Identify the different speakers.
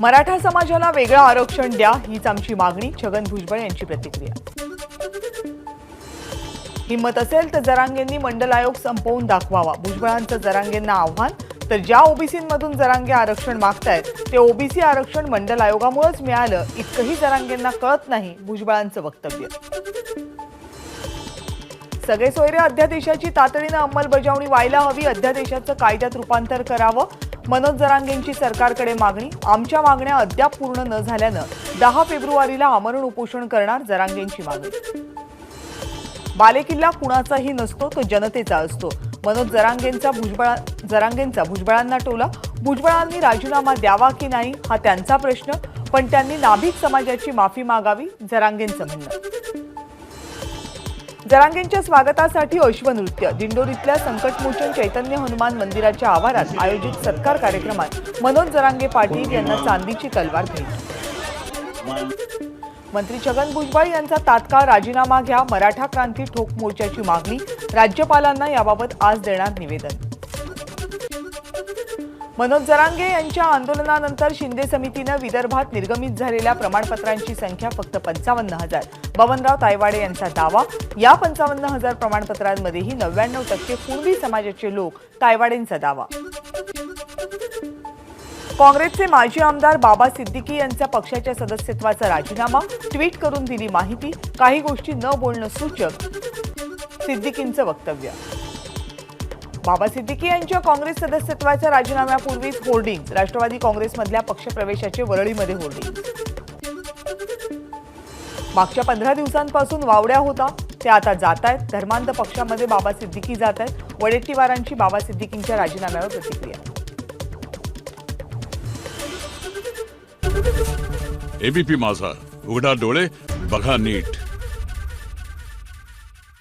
Speaker 1: मराठा समाजाला वेगळं आरक्षण द्या हीच आमची मागणी छगन भुजबळ यांची प्रतिक्रिया. हिंमत असेल तर जरांगेंनी मंडल आयोग संपवून दाखवावा. भुजबळांचं जरांगेंना आव्हान तर ज्या ओबीसीमधून जरांगे आरक्षण मागतायत ते ओबीसी आरक्षण मंडल आयोगामुळेच मिळालं इतकंही जरांगेंना कळत नाही भुजबळांचं वक्तव्य. सगळे सोयरे अध्यादेशाची तातडीनं अंमलबजावणी व्हायला हवी अध्यादेशाचं कायद्यात रूपांतर करावं मनोज जरांगेंची सरकारकडे मागणी. आमच्या मागण्या अद्याप पूर्ण न झाल्यानं दहा फेब्रुवारीला आमरण उपोषण करणार जरांगेंची मागणी. बालेकिल्ला कुणाचाही नसतो तो जनतेचा असतो. मनोज जरांगेंचा भुजबळा जरांगेंचा भुजबळांना टोला. भुजबळांनी राजीनामा द्यावा की नाही हा त्यांचा प्रश्न. पण त्यांनी नाभिक समाजाची माफी मागावी जरांगेंचं म्हणणं. जरांगेंच्या स्वागतासाठी अश्वनृत्य दिंडोरीतल्या संकटमोचन चैतन्य हनुमान मंदिराच्या आवारात आयोजित सत्कार कार्यक्रमात मनोज जरांगे पाटील यांना चांदीची तलवार भेट. मंत्री छगन भुजबळ यांचा तात्काळ राजीनामा घ्या मराठा क्रांती ठोक मोर्चाची मागणी राज्यपालांना याबाबत आज देणार निवेदन. मनोज जरांगे यांच्या आंदोलनानंतर शिंदे समितीनं विदर्भात निर्गमित झालेल्या प्रमाणपत्रांची संख्या फक्त पंचावन्न हजार. बबनराव तायवाडे यांचा दावा. या पंचावन्न हजार प्रमाणपत्रांमध्येही नव्याण्णव टक्के पूर्वी समाजाचे लोक तायवाडेंचा दावा. काँग्रेसचे माजी आमदार बाबा सिद्दीकी यांचा पक्षाच्या सदस्यत्वाचा राजीनामा ट्विट करून दिली माहिती काही गोष्टी न बोलणं सूचक सिद्दीकींचं वक्तव्य. बाबा सिद्दीकी यांच्या काँग्रेस सदस्यत्वाच्या राजीनाम्यापूर्वीच होर्डिंग राष्ट्रवादी काँग्रेसमधल्या पक्षप्रवेशाचे वरळीमध्ये होर्डिंग. मागच्या पंधरा दिवसांपासून वावड्या होता. ते आता जात आहेत धर्मांध पक्षामध्ये बाबा सिद्दीकी जात आहेत वडेट्टीवारांची बाबा सिद्दीकींच्या राजीनाम्यावर प्रतिक्रिया.
Speaker 2: एबीपी माझा. उघडा डोळे बघा नीट.